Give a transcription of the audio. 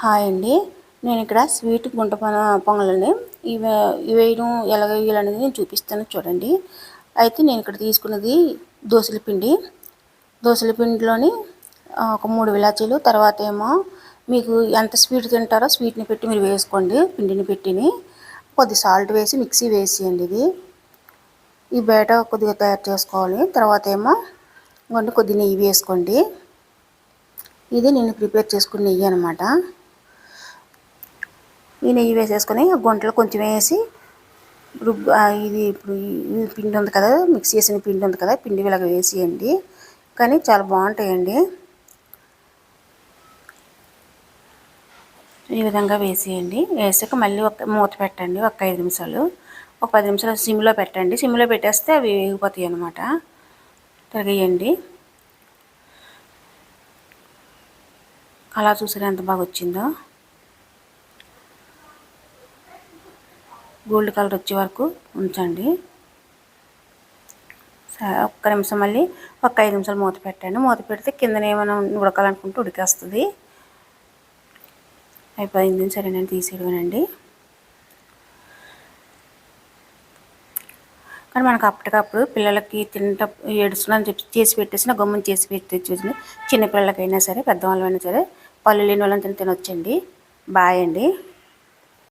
Hi అండి. నేను ఇక్కడ స్వీట్ గుంట పొంగలని. ఇవి ఇవి వేయడం ఎలా వేయాలనేది నేను చూపిస్తాను చూడండి. అయితే నేను ఇక్కడ తీసుకున్నది దోసల పిండి. దోసల పిండిలోని ఒక మూడు విలాచీలు తర్వాత ఏమో మీకు ఎంత స్వీట్ తింటారో స్వీట్ని పెట్టి మీరు వేసుకోండి పిండిని పెట్టిని. కొద్ది సాల్ట్ వేసి మిక్సీ వేసేయండి ఇది. ఈ బేట కొద్దిగా తయారు చేసుకోవాలి. తర్వాత ఏమో కొన్ని కొద్ది నెయ్యి వేసుకోండి. ఇది నేను ప్రిపేర్ చేసుకున్న నెయ్యి అనమాట ఈ నెయ్యి వేసేసుకొని గుంటలు గుంటలో కొంచెం వేసి రుబ్బు ఇది ఇప్పుడు పిండి ఉంది కదా మిక్స్ చేసిన పిండి ఉంది కదా పిండి ఇలాగ వేసేయండి. కానీ చాలా బాగుంటాయండి. ఈ విధంగా వేసేయండి. వేసాక మళ్ళీ ఒక మూత పెట్టండి ఒక ఐదు నిమిషాలు. ఒక పది నిమిషాలు సిమ్లో పెట్టండి. సిమ్లో పెట్టేస్తే అవి వేగిపోతాయి అన్నమాట. తిరగేయండి. అలా చూసారా ఎంత బాగా వచ్చిందో? గోల్డ్ కలర్ వచ్చే వరకు ఉంచండి. ఒక్క నిమిషం మళ్ళీ ఒక ఐదు నిమిషాలు మూత పెట్టండి. మూత పెడితే కిందన ఏమైనా ఉడకాలనుకుంటే ఉడికేస్తుంది. అయిపోయింది. నేను తీసేయడమేనండి. కానీ మనకు అప్పటికప్పుడు పిల్లలకి తింట ఏడుస్తున్నాను చెప్పి చేసి పెట్టేసిన గమ్మున చేసి పెట్టి చిన్నపిల్లలకైనా సరే పెద్దవాళ్ళైనా సరే పళ్ళు లేని వాళ్ళని తిని తినొచ్చండి. బాయ్ అండి.